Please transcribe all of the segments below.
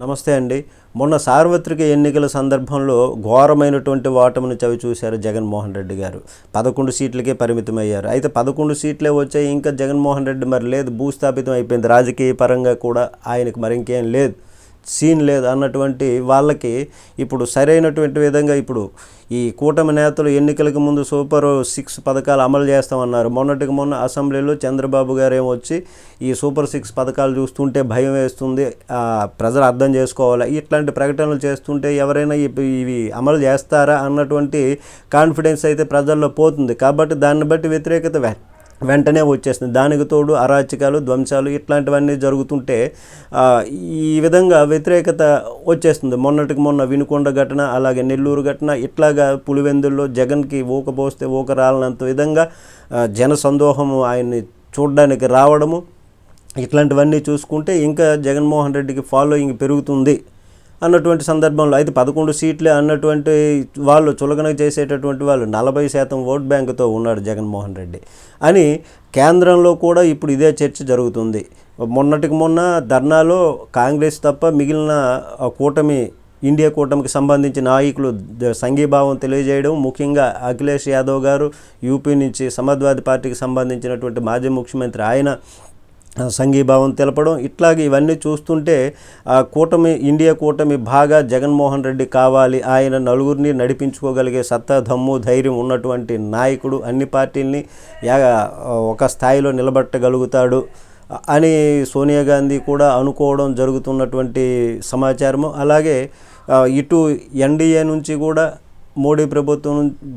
నమస్తే అండి. మొన్న సార్వత్రిక ఎన్నికల సందర్భంలో ఘోరమైనటువంటి ఓటమిని చవి చూశారు జగన్మోహన్ రెడ్డి గారు. పదకొండు సీట్లకే పరిమితమయ్యారు. అయితే పదకొండు సీట్లే వచ్చాయి ఇంకా జగన్మోహన్ రెడ్డి మరి లేదు భూస్థాపితం అయిపోయింది. రాజకీయ పరంగా కూడా ఆయనకు మరి ఇంకేం లేదు. సీన్ లేదు అన్నటువంటి వాళ్ళకి ఇప్పుడు సరైనటువంటి విధంగా ఇప్పుడు ఈ కూటమి నేతలు ఎన్నికలకు ముందు సూపర్ సిక్స్ పథకాలు అమలు చేస్తామన్నారు. మొన్నటికి మొన్న అసెంబ్లీలో చంద్రబాబు గారు వచ్చి ఈ సూపర్ సిక్స్ పథకాలు చూస్తుంటే భయం వేస్తుంది. ప్రజలు అర్థం చేసుకోవాలి. ఇట్లాంటి ప్రకటనలు చేస్తుంటే ఎవరైనా ఇవి ఇవి అమలు చేస్తారా అన్నటువంటి కాన్ఫిడెన్స్ అయితే ప్రజల్లో పోతుంది. కాబట్టి దాన్ని బట్టి వ్యతిరేకత వెంటనే వచ్చేస్తుంది. దానికి తోడు అరాచకాలు ధ్వంసాలు ఇట్లాంటివన్నీ జరుగుతుంటే ఈ విధంగా వ్యతిరేకత వచ్చేస్తుంది. మొన్నటికి మొన్న వినుకొండ ఘటన అలాగే నెల్లూరు ఘటన ఇట్లాగా పులివెందుల్లో జగన్కి ఊకపోస్తే ఊక రాలనంత విధంగా జన సందోహము ఆయన్ని చూడడానికి రావడము ఇట్లాంటివన్నీ చూసుకుంటే ఇంకా జగన్మోహన్ రెడ్డికి ఫాలోయింగ్ పెరుగుతుంది. అన్నటువంటి సందర్భంలో అయితే పదకొండు సీట్లే అన్నటువంటి వాళ్ళు చులకన చేసేటటువంటి వాళ్ళు నలభై శాతం ఓట్ బ్యాంకుతో ఉన్నాడు జగన్మోహన్ రెడ్డి అని కేంద్రంలో కూడా ఇప్పుడు ఇదే చర్చ జరుగుతుంది. మొన్నటికి మొన్న ధర్నాలో కాంగ్రెస్ తప్ప మిగిలిన కూటమి ఇండియా కూటమికి సంబంధించిన నాయకులు సంఘీభావం తెలియజేయడం ముఖ్యంగా అఖిలేష్ యాదవ్ గారు యూపీ నుంచి సమాజ్వాదీ పార్టీకి సంబంధించినటువంటి మాజీ ముఖ్యమంత్రి ఆయన సంఘీభావం తెలపడం. ఇట్లాగే ఇవన్నీ చూస్తుంటే ఆ కూటమి ఇండియా కూటమి బాగా జగన్మోహన్ రెడ్డి కావాలి ఆయన నలుగురిని నడిపించుకోగలిగే సత్తా దమ్ము ధైర్యం ఉన్నటువంటి నాయకుడు అన్ని పార్టీల్ని ఒక స్థాయిలో నిలబెట్టగలుగుతాడు అని సోనియా గాంధీ కూడా అనుకోవడం జరుగుతున్నటువంటి సమాచారము. అలాగే ఇటు ఎన్డీఏ నుంచి కూడా మోడీ ప్రభుత్వం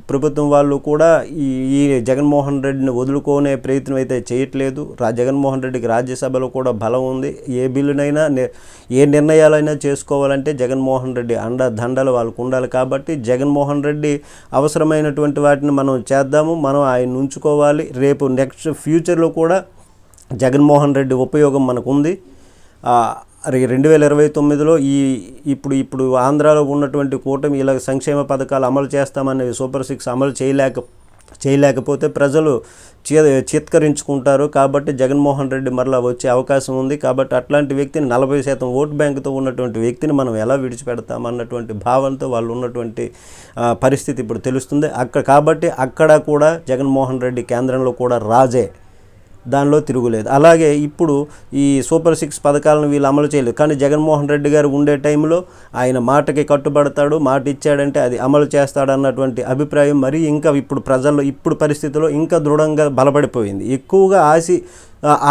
ప్రభుత్వం వాళ్ళు కూడా ఈ ఈ జగన్మోహన్ రెడ్డిని వదులుకోనే ప్రయత్నం అయితే చేయట్లేదు. రా జగన్మోహన్ రెడ్డికి రాజ్యసభలో కూడా బలం ఉంది. ఏ బిల్లునైనా ఏ నిర్ణయాలైనా చేసుకోవాలంటే జగన్మోహన్ రెడ్డి అండ దండలు వాళ్ళకు ఉండాలి కాబట్టి జగన్మోహన్ రెడ్డి అవసరమైనటువంటి వాటిని మనం చేద్దాము మనం ఆయన ఉంచుకోవాలి. రేపు నెక్స్ట్ ఫ్యూచర్లో కూడా జగన్మోహన్ రెడ్డి ఉపయోగం మనకు ఉంది ఆ, రెండు వేల ఇరవై తొమ్మిదిలో ఈ ఇప్పుడు ఇప్పుడు ఆంధ్రాలో ఉన్నటువంటి కూటమి ఇలా సంక్షేమ పథకాలు అమలు చేస్తామనేవి సూపర్ సిక్స్ అమలు చేయలేక చేయలేకపోతే ప్రజలు చీ చిత్కరించుకుంటారు. కాబట్టి జగన్మోహన్ రెడ్డి మరలా వచ్చే అవకాశం ఉంది. కాబట్టి అట్లాంటి వ్యక్తిని నలభై శాతం ఓట్ బ్యాంకుతో ఉన్నటువంటి వ్యక్తిని మనం ఎలా విడిచిపెడతాం అన్నటువంటి భావనతో వాళ్ళు ఉన్నటువంటి పరిస్థితి ఇప్పుడు తెలుస్తుంది. అక్కడ కాబట్టి అక్కడ కూడా జగన్మోహన్ రెడ్డి కేంద్రంలో కూడా రాజే. దానిలో తిరుగులేదు. అలాగే ఇప్పుడు ఈ సూపర్ సిక్స్ పథకాలను వీళ్ళు అమలు చేయలేదు. కానీ జగన్మోహన్ రెడ్డి గారు ఉండే టైంలో ఆయన మాటకి కట్టుబడతాడు మాట ఇచ్చాడంటే అది అమలు చేస్తాడు అన్నటువంటి అభిప్రాయం మరి ఇంకా ఇప్పుడు ప్రజల్లో ఇప్పుడు పరిస్థితిలో ఇంకా దృఢంగా బలపడిపోయింది. ఎక్కువగా ఆశి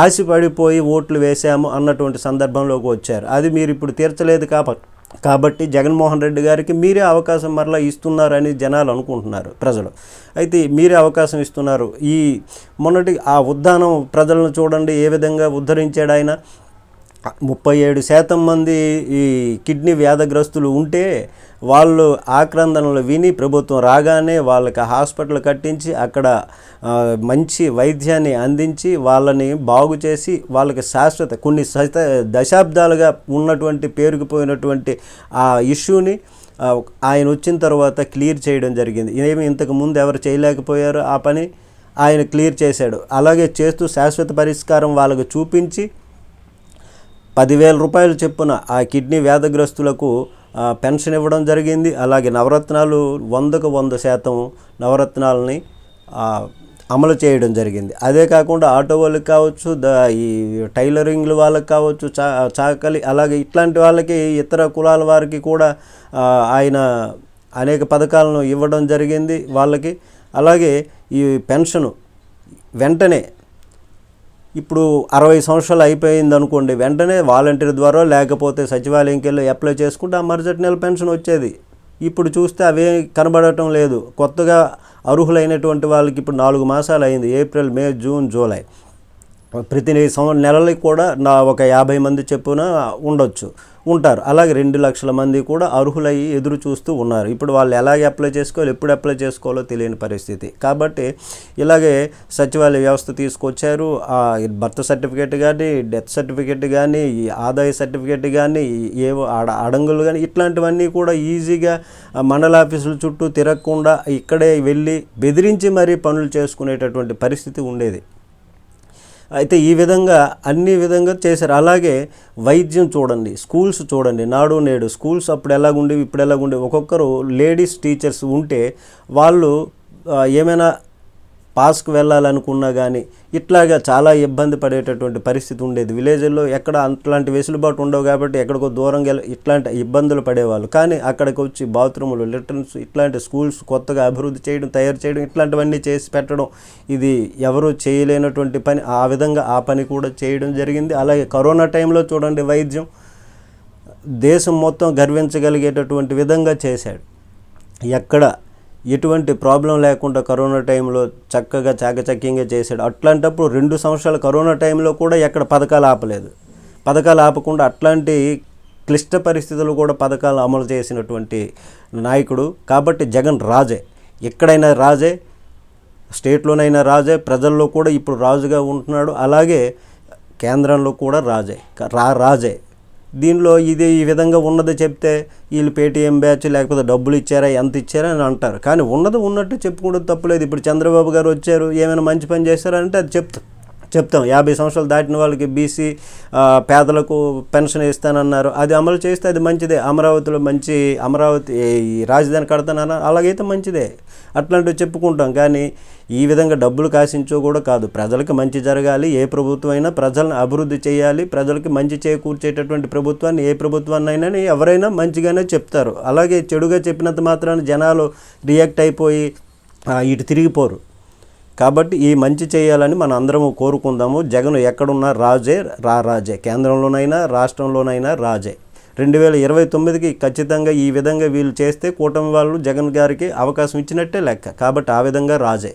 ఆశపడిపోయి ఓట్లు వేశాము అన్నటువంటి సందర్భంలోకి వచ్చారు. అది మీరు ఇప్పుడు తీర్చలేదు కాబట్టి కాబట్టి జగన్మోహన్ రెడ్డి గారికి మీరే అవకాశం మరలా ఇస్తున్నారని జనాలు అనుకుంటున్నారు ప్రజలు. అయితే మీరే అవకాశం ఇస్తున్నారు. ఈ మొన్నటి ఆ ఉద్దానం ప్రజలను చూడండి ఏ విధంగా ఉద్ధరించాడు ఆయన ముప్పై ఏడు శాతం మంది ఈ కిడ్నీ వ్యాధగ్రస్తులు ఉంటే వాళ్ళు ఆక్రందనలు విని ప్రభుత్వం రాగానే వాళ్ళకి హాస్పిటల్ కట్టించి అక్కడ మంచి వైద్యాన్ని అందించి వాళ్ళని బాగు చేసి వాళ్ళకి శాశ్వత కొన్ని శత దశాబ్దాలుగా ఉన్నటువంటి పేరుకుపోయినటువంటి ఆ ఇష్యూని ఆయన వచ్చిన తర్వాత క్లియర్ చేయడం జరిగింది. ఏమి ఇంతకు ముందు ఎవరు చేయలేకపోయారు ఆ పని ఆయన క్లియర్ చేశాడు. అలాగే చేస్తూ శాశ్వత పరిష్కారం వాళ్ళకు చూపించి పదివేల రూపాయలు చొప్పున ఆ కిడ్నీ వ్యాధగ్రస్తులకు పెన్షన్ ఇవ్వడం జరిగింది. అలాగే నవరత్నాలు వందకు వంద శాతం నవరత్నాలని అమలు చేయడం జరిగింది. అదే కాకుండా ఆటో వాళ్ళకి కావచ్చు ద ఈ టైలరింగ్ల వాళ్ళకి కావచ్చు చా చాకలి అలాగే ఇట్లాంటి వాళ్ళకి ఇతర కులాల వారికి కూడా ఆయన అనేక పథకాలను ఇవ్వడం జరిగింది వాళ్ళకి. అలాగే ఈ పెన్షను వెంటనే ఇప్పుడు అరవై సంవత్సరాలు అయిపోయింది అనుకోండి వెంటనే వాలంటీర్ ద్వారా లేకపోతే సచివాలయంకి వెళ్ళి అప్లై చేసుకుంటే ఆ మరుసటి నెల పెన్షన్ వచ్చేది. ఇప్పుడు చూస్తే అవే కనబడటం లేదు. కొత్తగా అర్హులైనటువంటి వాళ్ళకి ఇప్పుడు నాలుగు మాసాలు అయింది ఏప్రిల్ మే జూన్ జూలై. ప్రతి సంవత్సరం నెలలకి కూడా నా ఒక యాభై మంది చెప్పున ఉండొచ్చు ఉంటారు. అలాగే రెండు లక్షల మంది కూడా అర్హులయ్యి ఎదురు చూస్తూ ఉన్నారు. ఇప్పుడు వాళ్ళు ఎలాగ అప్లై చేసుకోవాలి ఎప్పుడు అప్లై చేసుకోవాలో తెలియని పరిస్థితి. కాబట్టి ఇలాగే సచివాలయ వ్యవస్థ తీసుకొచ్చారు. ఆ బర్త్ సర్టిఫికేట్ కానీ డెత్ సర్టిఫికేట్ కానీ ఈ ఆదాయ సర్టిఫికేట్ కానీ ఏవో అడ అడంగులు కానీ ఇట్లాంటివన్నీ కూడా ఈజీగా మండల ఆఫీసుల చుట్టూ తిరగకుండా ఇక్కడే వెళ్ళి బెదిరించి మరీ పనులు చేసుకునేటటువంటి పరిస్థితి ఉండేది. అయితే ఈ విధంగా అన్ని విధంగా చేశారు. అలాగే వైద్యం చూడండి స్కూల్స్ చూడండి నాడు నేడు స్కూల్స్ అప్పుడు ఎలాగుండేవి ఇప్పుడు ఎలాగుండేవి. ఒక్కొక్కరు లేడీస్ టీచర్స్ ఉంటే వాళ్ళు ఏమైనా పాస్కు వెళ్ళాలనుకున్నా కానీ ఇట్లాగా చాలా ఇబ్బంది పడేటటువంటి పరిస్థితి ఉండేది. విలేజ్లో ఎక్కడ అట్లాంటి వెసులుబాటు ఉండవు కాబట్టి ఎక్కడికో దూరంగా ఇట్లాంటి ఇబ్బందులు పడేవాళ్ళు. కానీ అక్కడికి వచ్చి బాత్రూములు లిటర్న్స్ ఇట్లాంటి స్కూల్స్ కొత్తగా అభివృద్ధి చేయడం తయారు చేయడం ఇట్లాంటివన్నీ చేసి పెట్టడం ఇది ఎవరు చేయలేనటువంటి పని. ఆ విధంగా ఆ పని కూడా చేయడం జరిగింది. అలాగే కరోనా టైంలో చూడండి వైద్యం దేశం మొత్తం గర్వించగలిగేటటువంటి విధంగా చేశాడు. ఎక్కడ ఎటువంటి ప్రాబ్లం లేకుండా కరోనా టైంలో చక్కగా చాకచక్యంగా చేశాడు. అట్లాంటప్పుడు రెండు సంవత్సరాల కరోనా టైంలో కూడా ఎక్కడ పథకాలు ఆపలేదు. పథకాలు ఆపకుండా అట్లాంటి క్లిష్ట పరిస్థితులు కూడా పథకాలు అమలు చేసినటువంటి నాయకుడు కాబట్టి జగన్ రాజే. ఎక్కడైనా రాజే స్టేట్లోనైనా రాజే ప్రజల్లో కూడా ఇప్పుడు రాజుగా ఉంటున్నాడు. అలాగే కేంద్రంలో కూడా రాజే. రా రాజే. దీనిలో ఇది ఈ విధంగా ఉన్నది చెప్తే వీళ్ళు పేటీఎం బ్యాచ్ లేకపోతే డబ్బులు ఇచ్చారా ఎంత ఇచ్చారా అని అంటారు. కానీ ఉన్నది ఉన్నట్టు చెప్పుకోవడం తప్పులేదు. ఇప్పుడు చంద్రబాబు గారు వచ్చారు ఏమైనా మంచి పని చేస్తారంటే అది చెప్తారు. చెప్తాం. యాభై సంవత్సరాలు దాటిన వాళ్ళకి బీసీ పేదలకు పెన్షన్ ఇస్తానన్నారు. అది అమలు చేస్తే అది మంచిదే. అమరావతిలో మంచి అమరావతి రాజధాని కడతానన్న అలాగైతే మంచిదే. అట్లాంటివి చెప్పుకుంటాం. కానీ ఈ విధంగా డబ్బులు కాసించో కూడా కాదు. ప్రజలకు మంచి జరగాలి. ఏ ప్రభుత్వం అయినా ప్రజలను అభివృద్ధి చేయాలి. ప్రజలకు మంచి చేకూర్చేటటువంటి ప్రభుత్వాన్ని ఏ ప్రభుత్వాన్ని ఎవరైనా మంచిగానే చెప్తారు. అలాగే చెడుగా చెప్పినంత మాత్రాన జనాలు రియాక్ట్ అయిపోయి ఇటు తిరిగిపోరు. కాబట్టి ఈ మంచి చేయాలని మన అందరము కోరుకుందాము. జగన్ ఎక్కడున్నా రాజే రా రాజే. కేంద్రంలోనైనా రాష్ట్రంలోనైనా రాజే. రెండు వేల ఇరవై తొమ్మిదికి ఖచ్చితంగా ఈ విధంగా వీళ్ళు చేస్తే కూటమి వాళ్ళు జగన్ గారికి అవకాశం ఇచ్చినట్టే లెక్క. కాబట్టి ఆ విధంగా రాజే.